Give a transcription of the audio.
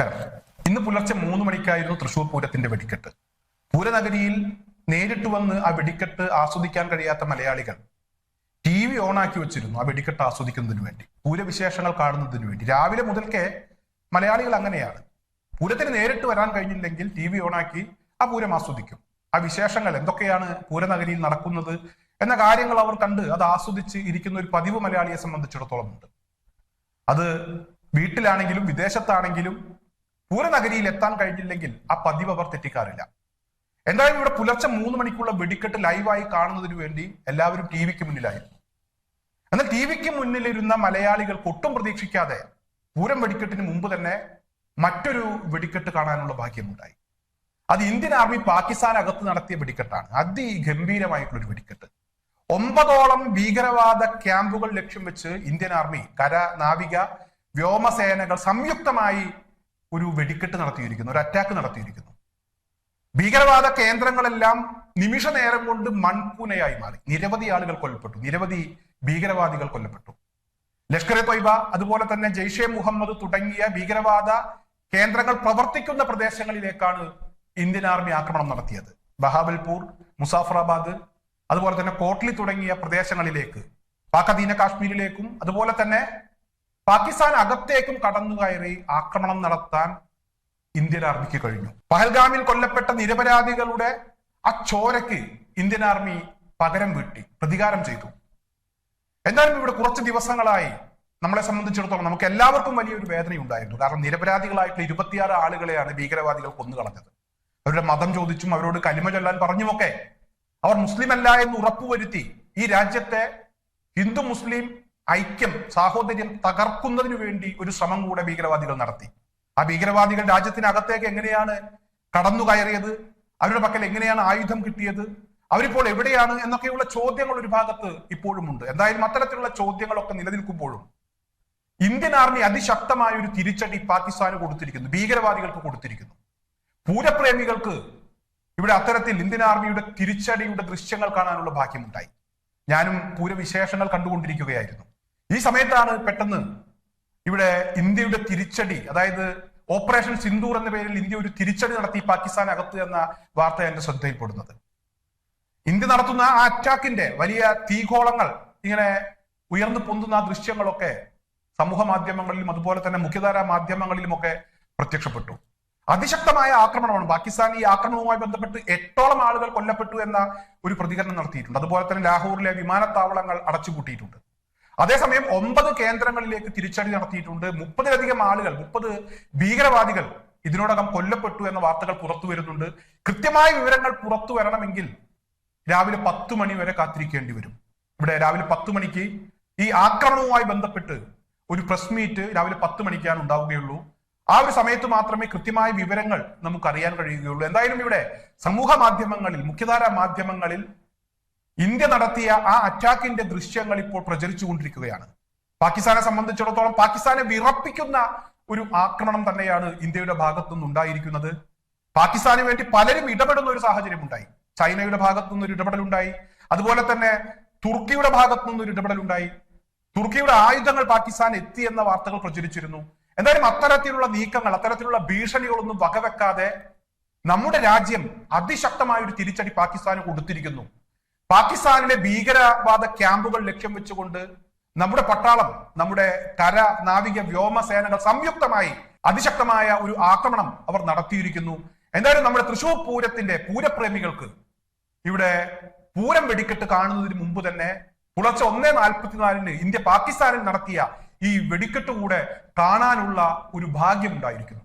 നമസ്കാരം. ഇന്ന് പുലർച്ചെ മൂന്ന് മണിക്കായിരുന്നു തൃശൂർ പൂരത്തിന്റെ വെടിക്കെട്ട്. പൂരനഗരിയിൽ നേരിട്ട് വന്ന് ആ വെടിക്കെട്ട് ആസ്വദിക്കാൻ കഴിയാത്ത മലയാളികൾ ടി വി ഓണാക്കി വെച്ചിരുന്നു ആ വെടിക്കെട്ട് ആസ്വദിക്കുന്നതിന് വേണ്ടി പൂരവിശേഷങ്ങൾ കാണുന്നതിന് വേണ്ടി. രാവിലെ മുതൽക്കേ മലയാളികൾ അങ്ങനെയാണ്. പൂരത്തിന് നേരിട്ട് വരാൻ കഴിഞ്ഞില്ലെങ്കിൽ ടി വി ഓണാക്കി ആ പൂരം ആസ്വദിക്കും. ആ വിശേഷങ്ങൾ എന്തൊക്കെയാണ് പൂരനഗരിയിൽ നടക്കുന്നത് എന്ന കാര്യങ്ങൾ അവർ കണ്ട് അത് ആസ്വദിച്ച് ഇരിക്കുന്ന ഒരു പതിവ് മലയാളിയെ സംബന്ധിച്ചിടത്തോളം ഉണ്ട്. അത് വീട്ടിലാണെങ്കിലും വിദേശത്താണെങ്കിലും പൂരനഗരിയിൽ എത്താൻ കഴിഞ്ഞില്ലെങ്കിൽ ആ പതിവ് അവർ തെറ്റിക്കാറില്ല. എന്തായാലും ഇവിടെ പുലർച്ചെ മൂന്ന് മണിക്കുള്ള വെടിക്കെട്ട് ലൈവായി കാണുന്നതിന് വേണ്ടി എല്ലാവരും ടി വിക്ക് മുന്നിലായിരുന്നു എന്നാൽ ടി വിക്ക് മുന്നിലിരുന്ന മലയാളികൾ ഒട്ടും പ്രതീക്ഷിക്കാതെ പൂരം വെടിക്കെട്ടിന് മുമ്പ് തന്നെ മറ്റൊരു വെടിക്കെട്ട് കാണാനുള്ള ഭാഗ്യമുണ്ടായി. അത് ഇന്ത്യൻ ആർമി പാകിസ്ഥാൻ അകത്ത് നടത്തിയ വെടിക്കെട്ടാണ്. അതിഗംഭീരമായിട്ടുള്ള ഒരു വെടിക്കെട്ട്. ഒമ്പതോളം ഭീകരവാദ ക്യാമ്പുകൾ ലക്ഷ്യം വെച്ച് ഇന്ത്യൻ ആർമി കര നാവിക വ്യോമസേനകൾ സംയുക്തമായി ഒരു വെടിക്കെട്ട് നടത്തിയിരിക്കുന്നു ഒരു അറ്റാക്ക് നടത്തിയിരിക്കുന്നു. ഭീകരവാദ കേന്ദ്രങ്ങളെല്ലാം നിമിഷ നേരം കൊണ്ട് മൺകൂനയായി മാറി. നിരവധി ആളുകൾ കൊല്ലപ്പെട്ടു നിരവധി ഭീകരവാദികൾ കൊല്ലപ്പെട്ടു. ലഷ്കർ എ തൊയ്ബ അതുപോലെ തന്നെ ജെയ്ഷെ മുഹമ്മദ് തുടങ്ങിയ ഭീകരവാദ കേന്ദ്രങ്ങൾ പ്രവർത്തിക്കുന്ന പ്രദേശങ്ങളിലേക്കാണ് ഇന്ത്യൻ ആർമി ആക്രമണം നടത്തിയത്. ബഹാബൽപൂർ മുസാഫറാബാദ് അതുപോലെ തന്നെ കോട്ട്ലി തുടങ്ങിയ പ്രദേശങ്ങളിലേക്ക് പാക് അധീന കാശ്മീരിലേക്കും അതുപോലെ തന്നെ പാകിസ്ഥാൻ അകത്തേക്കും കടന്നു കയറി ആക്രമണം നടത്താൻ ഇന്ത്യൻ ആർമിക്ക് കഴിഞ്ഞു. പഹൽഗാമിൽ കൊല്ലപ്പെട്ട നിരപരാധികളുടെ ആ ചോരയ്ക്ക് ഇന്ത്യൻ ആർമി പകരം വീട്ടി പ്രതികാരം ചെയ്തു. എന്തായാലും ഇവിടെ കുറച്ച് ദിവസങ്ങളായി നമ്മളെ സംബന്ധിച്ചിടത്തോളം നമുക്ക് എല്ലാവർക്കും വലിയൊരു വേദനയുണ്ടായിരുന്നു. കാരണം നിരപരാധികളായിട്ടുള്ള ഇരുപത്തിയാറ് ആളുകളെയാണ് ഭീകരവാദികൾ കൊന്നുകളഞ്ഞത് അവരുടെ മതം ചോദിച്ചും അവരോട് കലിമ ചൊല്ലാൻ പറഞ്ഞുമൊക്കെ അവർ മുസ്ലിം അല്ല എന്ന് ഉറപ്പുവരുത്തി ഈ രാജ്യത്തെ ഹിന്ദു മുസ്ലിം ഐക്യം സാഹോദര്യം തകർക്കുന്നതിനു വേണ്ടി ഒരു ശ്രമം കൂടെ ഭീകരവാദികൾ നടത്തി. ആ ഭീകരവാദികൾ രാജ്യത്തിനകത്തേക്ക് എങ്ങനെയാണ് കടന്നു കയറിയത്? അവരുടെ പക്കൽ എങ്ങനെയാണ് ആയുധം കിട്ടിയത്? അവരിപ്പോൾ എവിടെയാണ് എന്നൊക്കെയുള്ള ചോദ്യങ്ങൾ ഒരു ഭാഗത്ത് ഇപ്പോഴും ഉണ്ട്. എന്തായാലും അത്തരത്തിലുള്ള ചോദ്യങ്ങളൊക്കെ നിലനിൽക്കുമ്പോഴും ഇന്ത്യൻ ആർമി അതിശക്തമായ ഒരു തിരിച്ചടി പാകിസ്ഥാന് കൊടുത്തിരിക്കുന്നു ഭീകരവാദികൾക്ക് കൊടുത്തിരിക്കുന്നു. പൂരപ്രേമികൾക്ക് ഇവിടെ അത്തരത്തിൽ ഇന്ത്യൻ ആർമിയുടെ തിരിച്ചടിയുടെ ദൃശ്യങ്ങൾ കാണാനുള്ള ഭാഗ്യമുണ്ടായി. ഞാനും പൂരവിശേഷങ്ങൾ കണ്ടുകൊണ്ടിരിക്കുകയായിരുന്നു. ഈ സമയത്താണ് പെട്ടെന്ന് ഇവിടെ ഇന്ത്യയുടെ തിരിച്ചടി അതായത് ഓപ്പറേഷൻ സിന്ദൂർ എന്ന പേരിൽ ഇന്ത്യ ഒരു തിരിച്ചടി നടത്തി പാകിസ്ഥാൻ അകത്ത് എന്ന വാർത്ത എന്റെ ശ്രദ്ധയിൽപ്പെടുന്നത്. ഇന്ത്യ നടത്തുന്ന ആ അറ്റാക്കിന്റെ വലിയ തീകോളങ്ങൾ ഇങ്ങനെ ഉയർന്നു പൊന്തുന്ന ദൃശ്യങ്ങളൊക്കെ സമൂഹ മാധ്യമങ്ങളിലും അതുപോലെ തന്നെ മുഖ്യധാരാ മാധ്യമങ്ങളിലുമൊക്കെ പ്രത്യക്ഷപ്പെട്ടു. അതിശക്തമായ ആക്രമണമാണ്. പാകിസ്ഥാൻ ഈ ആക്രമണവുമായി ബന്ധപ്പെട്ട് എട്ടോളം ആളുകൾ കൊല്ലപ്പെട്ടു എന്ന ഒരു പ്രതികരണം നടത്തിയിട്ടുണ്ട്. അതുപോലെ തന്നെ ലാഹോറിലെ വിമാനത്താവളങ്ങൾ അടച്ചുപൂട്ടിയിട്ടുണ്ട്. അതേസമയം ഒമ്പത് കേന്ദ്രങ്ങളിലേക്ക് തിരിച്ചടി നടത്തിയിട്ടുണ്ട്. മുപ്പതിലധികം ആളുകൾ മുപ്പത് ഭീകരവാദികൾ ഇതിനോടകം കൊല്ലപ്പെട്ടു എന്ന വാർത്തകൾ പുറത്തു വരുന്നുണ്ട്. കൃത്യമായ വിവരങ്ങൾ പുറത്തു വരണമെങ്കിൽ രാവിലെ പത്തു മണി വരെ കാത്തിരിക്കേണ്ടി വരും. ഇവിടെ രാവിലെ പത്ത് മണിക്ക് ഈ ആക്രമണവുമായി ബന്ധപ്പെട്ട് ഒരു പ്രസ് മീറ്റ് രാവിലെ പത്ത് മണിക്കാണ് ഉണ്ടാവുകയുള്ളൂ. ആ ഒരു സമയത്ത് മാത്രമേ കൃത്യമായ വിവരങ്ങൾ നമുക്ക് അറിയാൻ കഴിയുകയുള്ളൂ. എന്തായാലും ഇവിടെ സമൂഹ മാധ്യമങ്ങളിൽ മുഖ്യധാരാ മാധ്യമങ്ങളിൽ ഇന്ത്യ നടത്തിയ ആ അറ്റാക്കിന്റെ ദൃശ്യങ്ങൾ ഇപ്പോൾ പ്രചരിച്ചുകൊണ്ടിരിക്കുകയാണ്. പാകിസ്ഥാനെ സംബന്ധിച്ചിടത്തോളം പാകിസ്ഥാനെ വിറപ്പിക്കുന്ന ഒരു ആക്രമണം തന്നെയാണ് ഇന്ത്യയുടെ ഭാഗത്തുനിന്ന് ഉണ്ടായിരിക്കുന്നത്. പാകിസ്ഥാന് വേണ്ടി പലരും ഇടപെടുന്ന ഒരു സാഹചര്യം ഉണ്ടായി ചൈനയുടെ ഭാഗത്തു നിന്നൊരു ഇടപെടലുണ്ടായി. അതുപോലെ തന്നെ തുർക്കിയുടെ ഭാഗത്തു നിന്നൊരു ഇടപെടലുണ്ടായി. തുർക്കിയുടെ ആയുധങ്ങൾ പാകിസ്ഥാൻ എത്തി എന്ന വാർത്തകൾ പ്രചരിച്ചിരുന്നു. എന്തായാലും അത്തരത്തിലുള്ള നീക്കങ്ങൾ അത്തരത്തിലുള്ള ഭീഷണികളൊന്നും വകവെക്കാതെ നമ്മുടെ രാജ്യം അതിശക്തമായ ഒരു തിരിച്ചടി പാകിസ്ഥാന് കൊടുത്തിരിക്കുന്നു. പാകിസ്ഥാനിലെ ഭീകരവാദ ക്യാമ്പുകൾ ലക്ഷ്യം വെച്ചുകൊണ്ട് നമ്മുടെ പട്ടാളം നമ്മുടെ കര നാവിക വ്യോമസേനകൾ സംയുക്തമായി അതിശക്തമായ ഒരു ആക്രമണം അവർ നടത്തിയിരിക്കുന്നു. എന്തായാലും നമ്മുടെ തൃശൂർ പൂരത്തിന്റെ പൂരപ്രേമികൾക്ക് ഇവിടെ പൂരം വെടിക്കെട്ട് കാണുന്നതിന് മുമ്പ് തന്നെ പുലർച്ചെ ഒന്നേ നാൽപ്പത്തിനാലിന് ഇന്ത്യ പാകിസ്ഥാനിൽ നടത്തിയ ഈ വെടിക്കെട്ട് കൂടെ കാണാനുള്ള ഒരു ഭാഗ്യം ഉണ്ടായിരിക്കുന്നു.